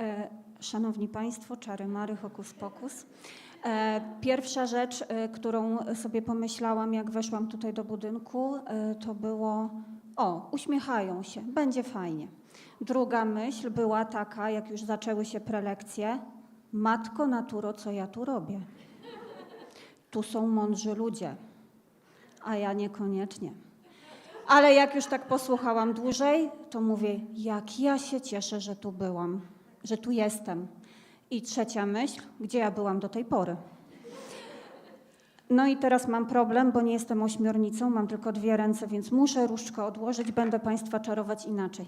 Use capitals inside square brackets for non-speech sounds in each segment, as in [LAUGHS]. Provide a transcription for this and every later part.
E, Szanowni Państwo, czary mary, hokus pokus. E, Pierwsza rzecz, e, którą sobie pomyślałam, jak weszłam tutaj do budynku, to było: O, uśmiechają się, będzie fajnie. Druga myśl była taka, jak już zaczęły się prelekcje: Matko naturo, co ja tu robię? Tu są mądrzy ludzie, a ja niekoniecznie. Ale jak już tak posłuchałam dłużej, to mówię, jak ja się cieszę, że tu byłam, że tu jestem. I trzecia myśl, gdzie ja byłam do tej pory. No i teraz mam problem, bo nie jestem ośmiornicą, mam tylko dwie ręce, więc muszę różdżkę odłożyć, będę Państwa czarować inaczej.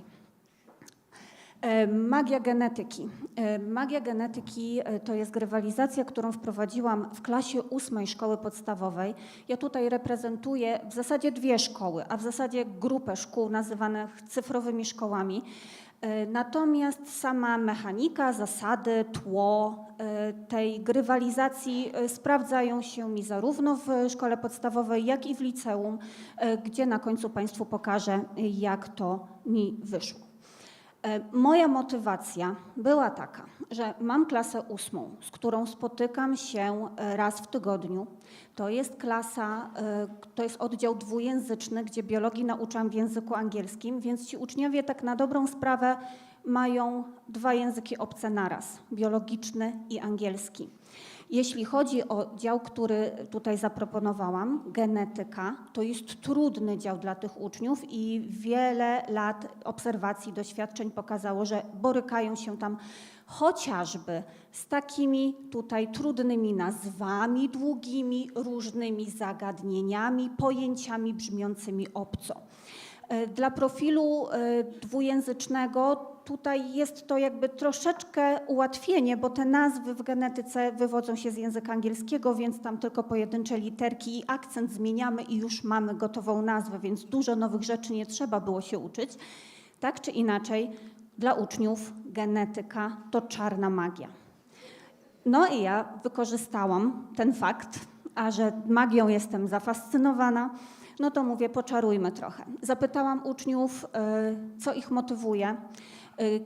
E, Magia genetyki. E, Magia genetyki e, to jest grywalizacja, którą wprowadziłam w klasie ósmej szkoły podstawowej. Ja tutaj reprezentuję w zasadzie dwie szkoły, a w zasadzie grupę szkół nazywanych cyfrowymi szkołami. E, Natomiast sama mechanika, zasady, tło e, tej grywalizacji e, sprawdzają się mi zarówno w szkole podstawowej, jak i w liceum, gdzie na końcu Państwu pokażę, jak to mi wyszło. E, Moja motywacja była taka, że mam klasę ósmą, z którą spotykam się e, raz w tygodniu. To jest klasa, e, to jest oddział dwujęzyczny, gdzie biologii nauczam w języku angielskim, więc ci uczniowie tak na dobrą sprawę mają dwa języki obce naraz, biologiczny i angielski. Jeśli chodzi o dział, który tutaj zaproponowałam, genetyka, to jest trudny dział dla tych uczniów i wiele lat obserwacji, doświadczeń pokazało, że borykają się tam chociażby z takimi tutaj trudnymi nazwami długimi, różnymi zagadnieniami, pojęciami brzmiącymi obco. E, Dla profilu e, dwujęzycznego tutaj jest to jakby troszeczkę ułatwienie, bo te nazwy w genetyce wywodzą się z języka angielskiego, więc tam tylko pojedyncze literki i akcent zmieniamy i już mamy gotową nazwę, więc dużo nowych rzeczy nie trzeba było się uczyć. Tak czy inaczej, dla uczniów genetyka to czarna magia. No i ja wykorzystałam ten fakt, a że magią jestem zafascynowana, no to mówię, poczarujmy trochę. Zapytałam uczniów, y, co ich motywuje,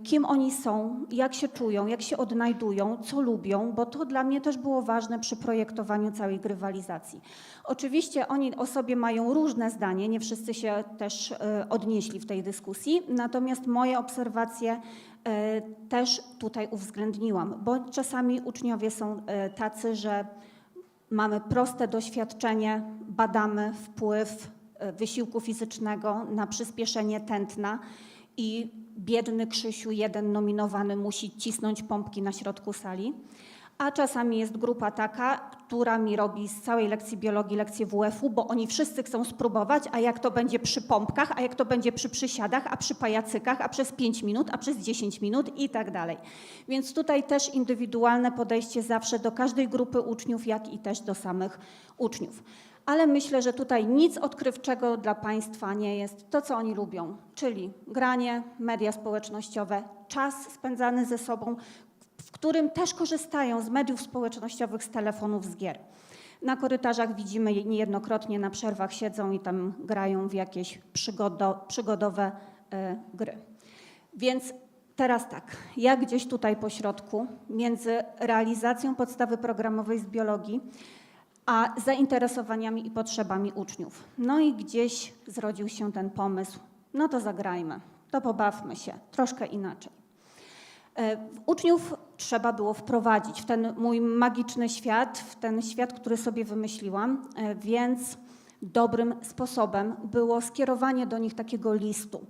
kim oni są, jak się czują, jak się odnajdują, co lubią, bo to dla mnie też było ważne przy projektowaniu całej grywalizacji. Oczywiście oni o sobie mają różne zdanie, nie wszyscy się też y, odnieśli w tej dyskusji, natomiast moje obserwacje y, też tutaj uwzględniłam, bo czasami uczniowie są y, tacy, że Mamy proste doświadczenie, badamy wpływ wysiłku fizycznego na przyspieszenie tętna i biedny Krzysiu, jeden nominowany, musi cisnąć pompki na środku sali. A czasami jest grupa taka, która mi robi z całej lekcji biologii lekcję WF-u, bo oni wszyscy chcą spróbować, a jak to będzie przy pompkach, a jak to będzie przy przysiadach, a przy pajacykach, a przez 5 minut, a przez 10 minut i tak dalej. Więc tutaj też indywidualne podejście zawsze do każdej grupy uczniów, jak i też do samych uczniów. Ale myślę, że tutaj nic odkrywczego dla Państwa nie jest to, co oni lubią, czyli granie, media społecznościowe, czas spędzany ze sobą, w którym też korzystają z mediów społecznościowych, z telefonów, z gier. Na korytarzach widzimy je niejednokrotnie, na przerwach siedzą i tam grają w jakieś przygodo, przygodowe e, gry. Więc teraz tak, ja gdzieś tutaj po środku między realizacją podstawy programowej z biologii, a zainteresowaniami i potrzebami uczniów. No i gdzieś zrodził się ten pomysł, no to zagrajmy, to pobawmy się, troszkę inaczej. E, Uczniów trzeba było wprowadzić w ten mój magiczny świat, w ten świat, który sobie wymyśliłam, e, więc dobrym sposobem było skierowanie do nich takiego listu.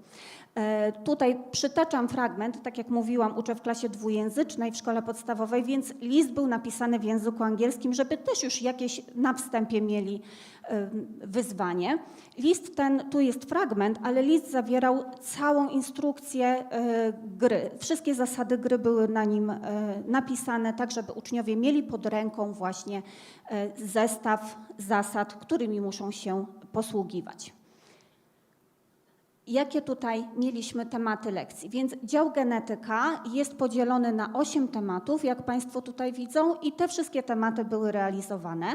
E, Tutaj przytaczam fragment, tak jak mówiłam, uczę w klasie dwujęzycznej w szkole podstawowej, więc list był napisany w języku angielskim, żeby też już jakieś na wstępie mieli e, wyzwanie. List ten, tu jest fragment, ale list zawierał całą instrukcję e, gry. Wszystkie zasady gry były na nim napisane, tak żeby uczniowie mieli pod ręką właśnie zestaw zasad, którymi muszą się posługiwać. Jakie tutaj mieliśmy tematy lekcji. Więc dział genetyka jest podzielony na 8 tematów, jak Państwo tutaj widzą, i te wszystkie tematy były realizowane,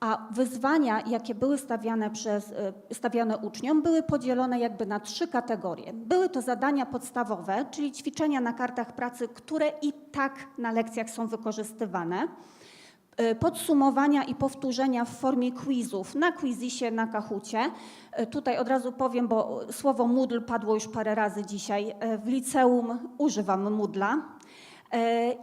a wyzwania, jakie były stawiane, przez, y, stawiane uczniom, były podzielone jakby na trzy kategorie. Były to zadania podstawowe, czyli ćwiczenia na kartach pracy, które i tak na lekcjach są wykorzystywane. Y, podsumowania i powtórzenia w formie quizów na Quizisie, na Kahucie. Y, Tutaj od razu powiem, bo słowo Moodle padło już parę razy dzisiaj. Y, W liceum używam Moodla.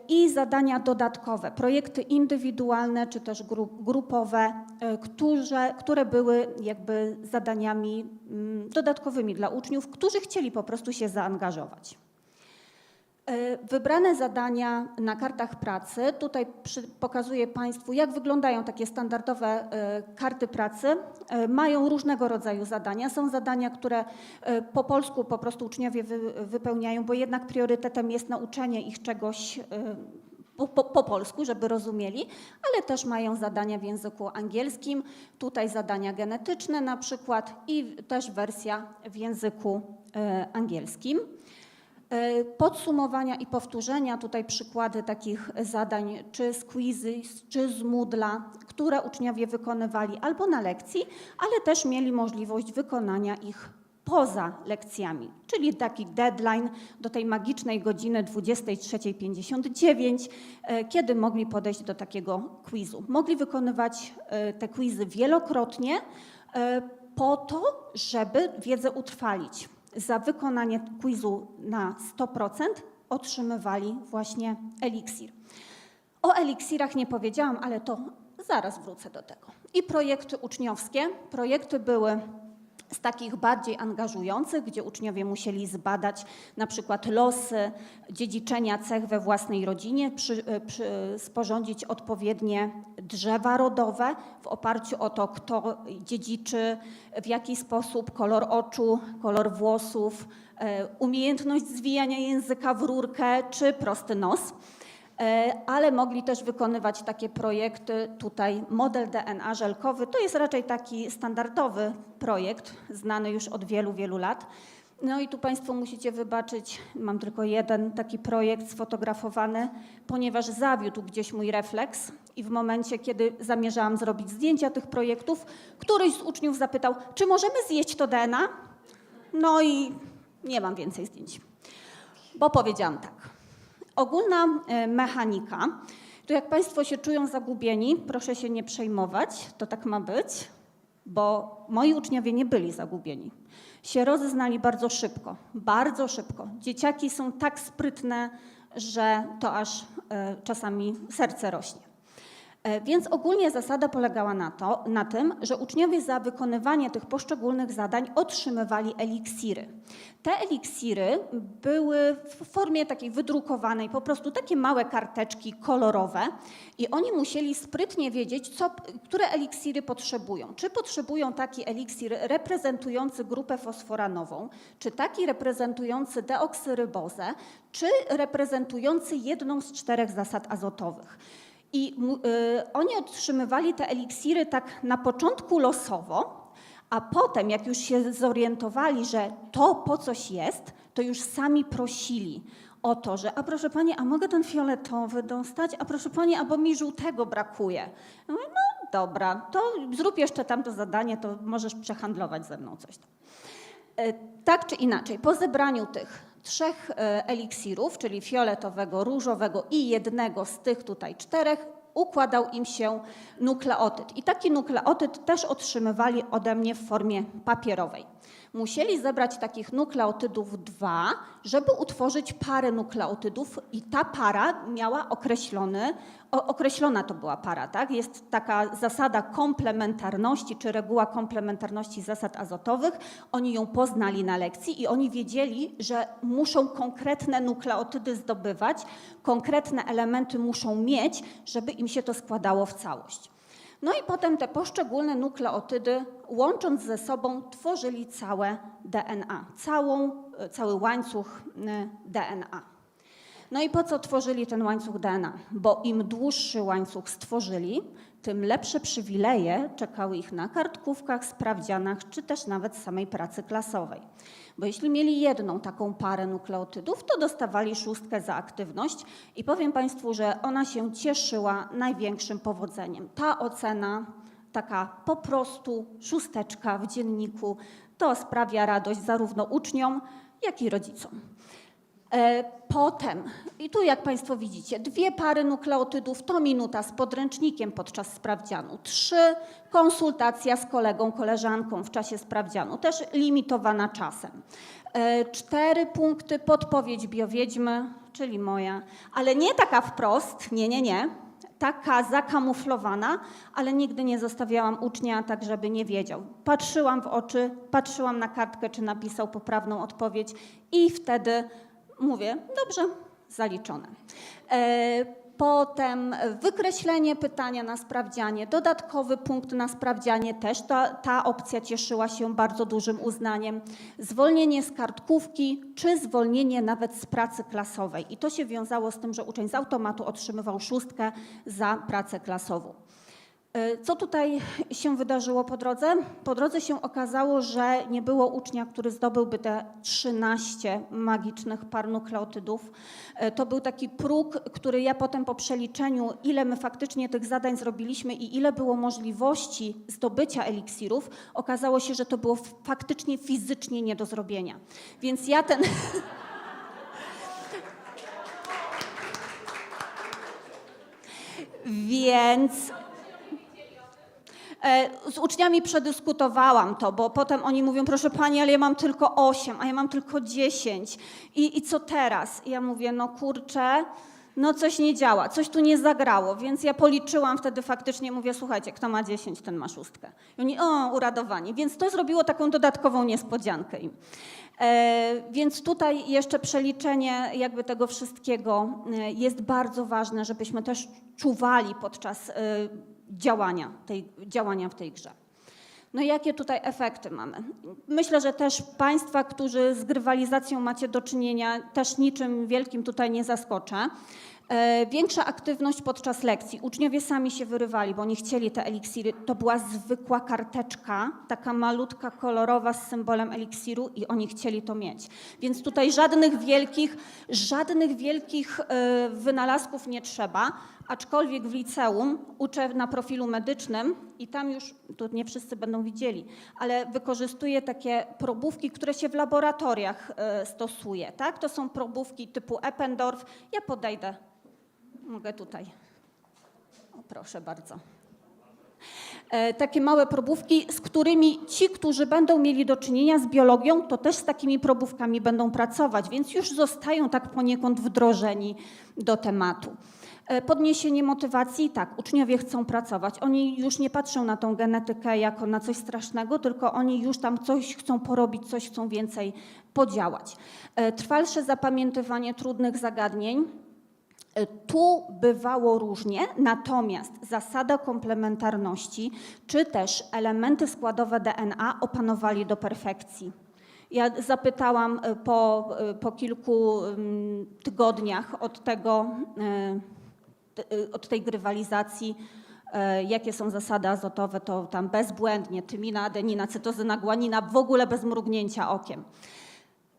I zadania dodatkowe, projekty indywidualne czy też gru- grupowe, które, które były jakby zadaniami mm, dodatkowymi dla uczniów, którzy chcieli po prostu się zaangażować. E, Wybrane zadania na kartach pracy. Tutaj przy, pokazuję Państwu, jak wyglądają takie standardowe e, karty pracy. E, Mają różnego rodzaju zadania. Są zadania, które po polsku po prostu uczniowie wy, wypełniają, bo jednak priorytetem jest nauczenie ich czegoś po, po, po polsku, żeby rozumieli, ale też mają zadania w języku angielskim. Tutaj zadania genetyczne na przykład i też wersja w języku angielskim. E, Podsumowania i powtórzenia, tutaj przykłady takich zadań, czy z quizy, czy z Moodla, które uczniowie wykonywali albo na lekcji, ale też mieli możliwość wykonania ich poza lekcjami, czyli taki deadline do tej magicznej godziny 23.59, e, kiedy mogli podejść do takiego quizu. Mogli wykonywać e, te quizy wielokrotnie po to, żeby wiedzę utrwalić za wykonanie quizu na 100% otrzymywali właśnie eliksir. O eliksirach nie powiedziałam, ale to zaraz wrócę do tego. I projekty uczniowskie. Projekty były z takich bardziej angażujących, gdzie uczniowie musieli zbadać na przykład losy dziedziczenia cech we własnej rodzinie, przy, przy, sporządzić odpowiednie drzewa rodowe w oparciu o to, kto dziedziczy, w jaki sposób kolor oczu, kolor włosów, e, umiejętność zwijania języka w rurkę czy prosty nos. E, ale mogli też wykonywać takie projekty. Tutaj model DNA żelkowy to jest raczej taki standardowy projekt, znany już od wielu, wielu lat. No i tu Państwo musicie wybaczyć, mam tylko jeden taki projekt sfotografowany, ponieważ zawiódł gdzieś mój refleks i w momencie, kiedy zamierzałam zrobić zdjęcia tych projektów, któryś z uczniów zapytał, czy możemy zjeść to DNA? No i nie mam więcej zdjęć, bo powiedziałam tak. Ogólna e, mechanika. Tu jak Państwo się czują zagubieni, proszę się nie przejmować, to tak ma być, bo moi uczniowie nie byli zagubieni. Się rozeznali bardzo szybko, bardzo szybko. Dzieciaki są tak sprytne, że to aż e, czasami serce rośnie. E, Więc ogólnie zasada polegała na, to, na tym, że uczniowie za wykonywanie tych poszczególnych zadań otrzymywali eliksiry. Te eliksiry były w formie takiej wydrukowanej, po prostu takie małe karteczki kolorowe i oni musieli sprytnie wiedzieć, co, które eliksiry potrzebują. Czy potrzebują taki eliksir reprezentujący grupę fosforanową, czy taki reprezentujący deoksyrybozę, czy reprezentujący jedną z czterech zasad azotowych. I y, oni otrzymywali te eliksiry tak na początku losowo, a potem, jak już się zorientowali, że to po coś jest, to już sami prosili o to, że a proszę pani, a mogę ten fioletowy dostać? A proszę pani, a bo mi żółtego brakuje. No, no dobra, to zrób jeszcze tamto zadanie, to możesz przehandlować ze mną coś tam. E, Tak czy inaczej, po zebraniu tych trzech e, eliksirów, czyli fioletowego, różowego i jednego z tych tutaj czterech, układał im się nukleotyd. I taki nukleotyd też otrzymywali ode mnie w formie papierowej. Musieli zebrać takich nukleotydów dwa, żeby utworzyć parę nukleotydów i ta para miała określony, określona to była para, tak? Jest taka zasada komplementarności, czy reguła komplementarności zasad azotowych. Oni ją poznali na lekcji i oni wiedzieli, że muszą konkretne nukleotydy zdobywać, konkretne elementy muszą mieć, żeby im się to składało w całość. No i potem te poszczególne nukleotydy, łącząc ze sobą, tworzyli całe DNA, całą, cały łańcuch y, DNA. No i po co tworzyli ten łańcuch DNA? Bo im dłuższy łańcuch stworzyli, tym lepsze przywileje czekały ich na kartkówkach, sprawdzianach, czy też nawet samej pracy klasowej. Bo jeśli mieli jedną taką parę nukleotydów, to dostawali szóstkę za aktywność i powiem Państwu, że ona się cieszyła największym powodzeniem. Ta ocena, taka po prostu szósteczka w dzienniku, to sprawia radość zarówno uczniom, jak i rodzicom. E, Potem, i tu jak Państwo widzicie, dwie pary nukleotydów to minuta z podręcznikiem podczas sprawdzianu. Trzy, konsultacja z kolegą, koleżanką w czasie sprawdzianu, też limitowana czasem. E, Cztery punkty, podpowiedź biowiedźmy, czyli moja, ale nie taka wprost, nie, nie, nie, taka zakamuflowana, ale nigdy nie zostawiałam ucznia tak, żeby nie wiedział. Patrzyłam w oczy, patrzyłam na kartkę, czy napisał poprawną odpowiedź i wtedy mówię, dobrze, zaliczone. E, Potem wykreślenie pytania na sprawdzianie, dodatkowy punkt na sprawdzianie, też ta, ta opcja cieszyła się bardzo dużym uznaniem. Zwolnienie z kartkówki, czy zwolnienie nawet z pracy klasowej. I to się wiązało z tym, że uczeń z automatu otrzymywał szóstkę za pracę klasową. E, Co tutaj się wydarzyło po drodze? Po drodze się okazało, że nie było ucznia, który zdobyłby te 13 magicznych par nukleotydów. E, To był taki próg, który ja potem po przeliczeniu, ile my faktycznie tych zadań zrobiliśmy i ile było możliwości zdobycia eliksirów, okazało się, że to było faktycznie fizycznie nie do zrobienia. Więc ja ten. [LAUGHS] Więc Z uczniami przedyskutowałam to, bo potem oni mówią, proszę pani, ale ja mam tylko 8, a ja mam tylko 10. I, I co teraz? I ja mówię, no kurczę, no coś nie działa, coś tu nie zagrało, więc ja policzyłam wtedy faktycznie, mówię, słuchajcie, kto ma 10, ten ma szóstkę. I oni, o, uradowani. Więc to zrobiło taką dodatkową niespodziankę im. E, więc tutaj jeszcze przeliczenie jakby tego wszystkiego e, jest bardzo ważne, żebyśmy też czuwali podczas e, działania, tej, działania w tej grze. No i jakie tutaj efekty mamy? Myślę, że też Państwa, którzy z grywalizacją macie do czynienia, też niczym wielkim tutaj nie zaskoczę. E, Większa aktywność podczas lekcji. Uczniowie sami się wyrywali, bo nie chcieli te eliksiry. To była zwykła karteczka, taka malutka, kolorowa z symbolem eliksiru i oni chcieli to mieć. Więc tutaj żadnych wielkich, żadnych wielkich e, wynalazków nie trzeba. Aczkolwiek w liceum uczę na profilu medycznym i tam już, tu nie wszyscy będą widzieli, ale wykorzystuję takie probówki, które się w laboratoriach e, stosuje. Tak? To są probówki typu Eppendorf. Ja podejdę. Mogę tutaj. O, proszę bardzo. E, takie małe probówki, z którymi ci, którzy będą mieli do czynienia z biologią, to też z takimi probówkami będą pracować, więc już zostają tak poniekąd wdrożeni do tematu. E, Podniesienie motywacji, tak, uczniowie chcą pracować. Oni już nie patrzą na tą genetykę jako na coś strasznego, tylko oni już tam coś chcą porobić, coś chcą więcej podziałać. E, Trwalsze zapamiętywanie trudnych zagadnień. E, Tu bywało różnie, natomiast zasada komplementarności czy też elementy składowe DNA opanowali do perfekcji. Ja zapytałam po, po kilku mm, tygodniach od tego, od tej grywalizacji, e, jakie są zasady azotowe, to tam bezbłędnie tymina, adenina, cytozyna, guanina, w ogóle bez mrugnięcia okiem.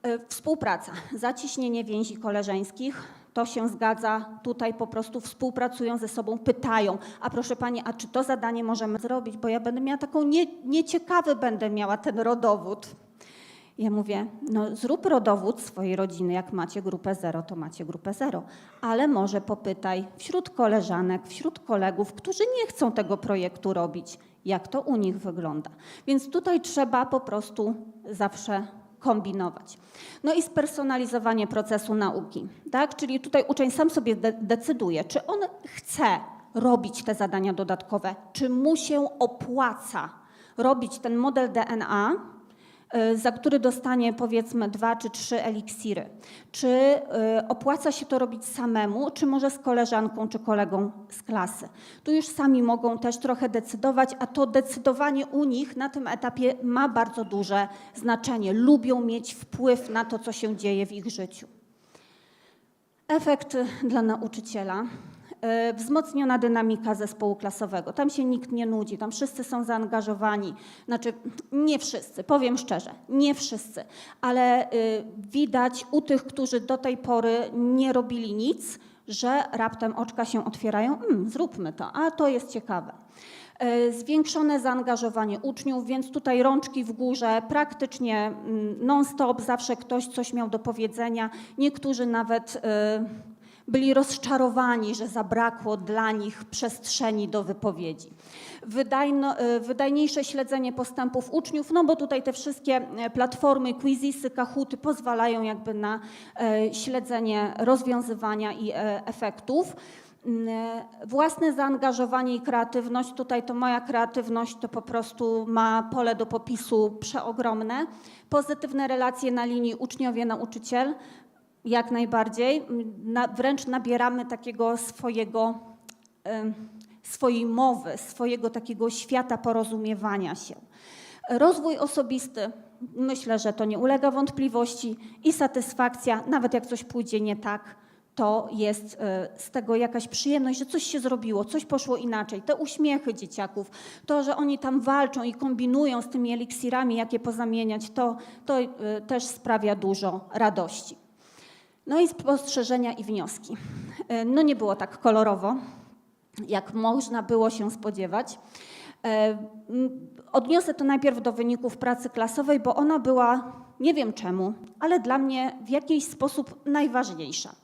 E, Współpraca, zacieśnienie więzi koleżeńskich, to się zgadza. Tutaj po prostu współpracują ze sobą, pytają, a proszę pani, a czy to zadanie możemy zrobić, bo ja będę miała taką nie, nieciekawy będę miała ten rodowód. Ja mówię, no zrób rodowód swojej rodziny, jak macie grupę zero, to macie grupę zero, ale może popytaj wśród koleżanek, wśród kolegów, którzy nie chcą tego projektu robić, jak to u nich wygląda. Więc tutaj trzeba po prostu zawsze kombinować. No i spersonalizowanie procesu nauki, tak? Czyli tutaj uczeń sam sobie de- decyduje, czy on chce robić te zadania dodatkowe, czy mu się opłaca robić ten model DNA, za który dostanie powiedzmy dwa czy trzy eliksiry. Czy y, opłaca się to robić samemu, czy może z koleżanką czy kolegą z klasy. Tu już sami mogą też trochę decydować, a to decydowanie u nich na tym etapie ma bardzo duże znaczenie. Lubią mieć wpływ na to, co się dzieje w ich życiu. Efekt dla nauczyciela. E, wzmocniona dynamika zespołu klasowego. Tam się nikt nie nudzi, tam wszyscy są zaangażowani. Znaczy, nie wszyscy, powiem szczerze, nie wszyscy, ale y, widać u tych, którzy do tej pory nie robili nic, że raptem oczka się otwierają, mm, zróbmy to, a to jest ciekawe. E, Zwiększone zaangażowanie uczniów, więc tutaj rączki w górze, praktycznie mm, non-stop, zawsze ktoś coś miał do powiedzenia. Niektórzy nawet e, byli rozczarowani, że zabrakło dla nich przestrzeni do wypowiedzi. Wydajno, e, wydajniejsze śledzenie postępów uczniów, no bo tutaj te wszystkie e, platformy, quizisy, kahuty pozwalają jakby na e, śledzenie rozwiązywania i efektów. Mm, Własne zaangażowanie i kreatywność, tutaj to moja kreatywność to po prostu ma pole do popisu przeogromne. Pozytywne relacje na linii uczniowie-nauczyciel, jak najbardziej. Na, wręcz nabieramy takiego swojego, swojej mowy, swojego takiego świata porozumiewania się. Rozwój osobisty, myślę, że to nie ulega wątpliwości i satysfakcja, nawet jak coś pójdzie nie tak, to jest e, z tego jakaś przyjemność, że coś się zrobiło, coś poszło inaczej. Te uśmiechy dzieciaków, to, że oni tam walczą i kombinują z tymi eliksirami, jak je pozamieniać, to, to e, też sprawia dużo radości. No i spostrzeżenia i wnioski. E, No nie było tak kolorowo, jak można było się spodziewać. E, Odniosę to najpierw do wyników pracy klasowej, bo ona była, nie wiem czemu, ale dla mnie w jakiś sposób najważniejsza.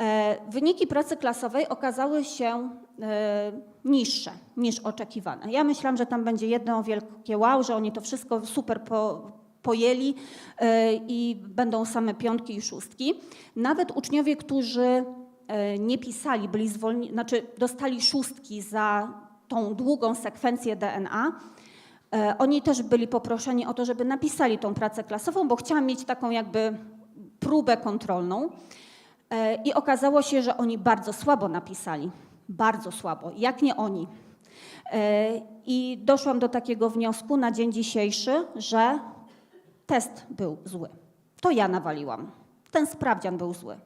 E, Wyniki pracy klasowej okazały się niższe niż oczekiwane. Ja myślałam, że tam będzie jedno wielkie wow, że oni to wszystko super po, pojęli e, i będą same piątki i szóstki. Nawet uczniowie, którzy e, nie pisali, byli zwolnieni, znaczy dostali szóstki za tą długą sekwencję DNA, e, oni też byli poproszeni o to, żeby napisali tą pracę klasową, bo chciałam mieć taką jakby próbę kontrolną. I okazało się, że oni bardzo słabo napisali. Bardzo słabo, jak nie oni. I doszłam do takiego wniosku na dzień dzisiejszy, że test był zły. To ja nawaliłam. Ten sprawdzian był zły.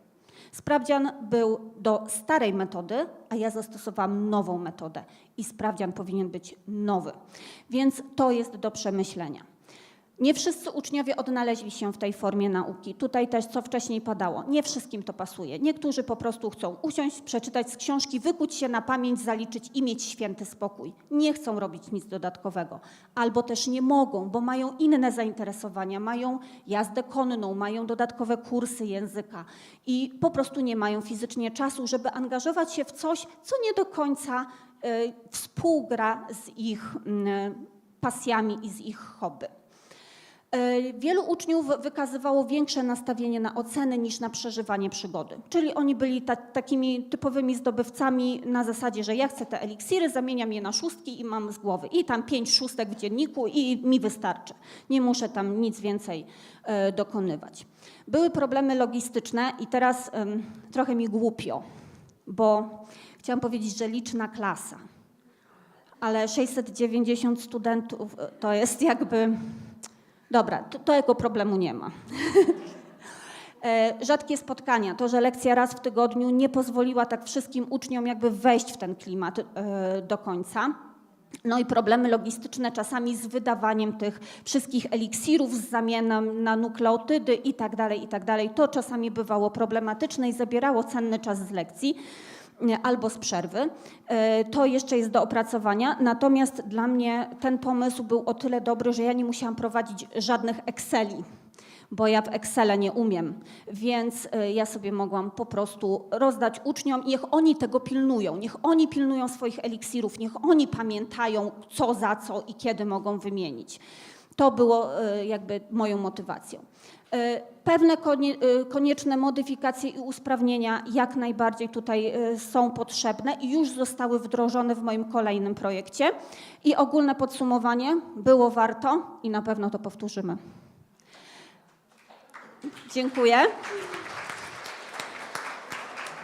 Sprawdzian był do starej metody, a ja zastosowałam nową metodę i sprawdzian powinien być nowy. Więc to jest do przemyślenia. Nie wszyscy uczniowie odnaleźli się w tej formie nauki. Tutaj też, co wcześniej padało, nie wszystkim to pasuje. Niektórzy po prostu chcą usiąść, przeczytać z książki, wykuć się na pamięć, zaliczyć i mieć święty spokój. Nie chcą robić nic dodatkowego. Albo też nie mogą, bo mają inne zainteresowania, mają jazdę konną, mają dodatkowe kursy języka i po prostu nie mają fizycznie czasu, żeby angażować się w coś, co nie do końca y, współgra z ich y, pasjami i z ich hobby. E, Wielu uczniów wykazywało większe nastawienie na oceny niż na przeżywanie przygody. Czyli oni byli ta, takimi typowymi zdobywcami na zasadzie, że ja chcę te eliksiry, zamieniam je na szóstki i mam z głowy. I tam pięć szóstek w dzienniku i mi wystarczy. Nie muszę tam nic więcej e, dokonywać. Były problemy logistyczne i teraz trochę mi głupio, bo chciałam powiedzieć, że liczna klasa. Ale 690 studentów e, to jest jakby Dobra, to, to jako problemu nie ma. [LAUGHS] E, Rzadkie spotkania, to, że lekcja raz w tygodniu nie pozwoliła tak wszystkim uczniom jakby wejść w ten klimat e, do końca. No i problemy logistyczne czasami z wydawaniem tych wszystkich eliksirów z zamianą na nukleotydy i tak dalej, i tak dalej. To czasami bywało problematyczne i zabierało cenny czas z lekcji albo z przerwy. E, To jeszcze jest do opracowania. Natomiast dla mnie ten pomysł był o tyle dobry, że ja nie musiałam prowadzić żadnych Exceli, bo ja w Excele nie umiem. Więc e, ja sobie mogłam po prostu rozdać uczniom i niech oni tego pilnują. Niech oni pilnują swoich eliksirów, niech oni pamiętają co za co i kiedy mogą wymienić. To było e, jakby moją motywacją. E, Pewne e, konieczne modyfikacje i usprawnienia jak najbardziej tutaj e, są potrzebne i już zostały wdrożone w moim kolejnym projekcie. I ogólne podsumowanie było warto i na pewno to powtórzymy. Dziękuję.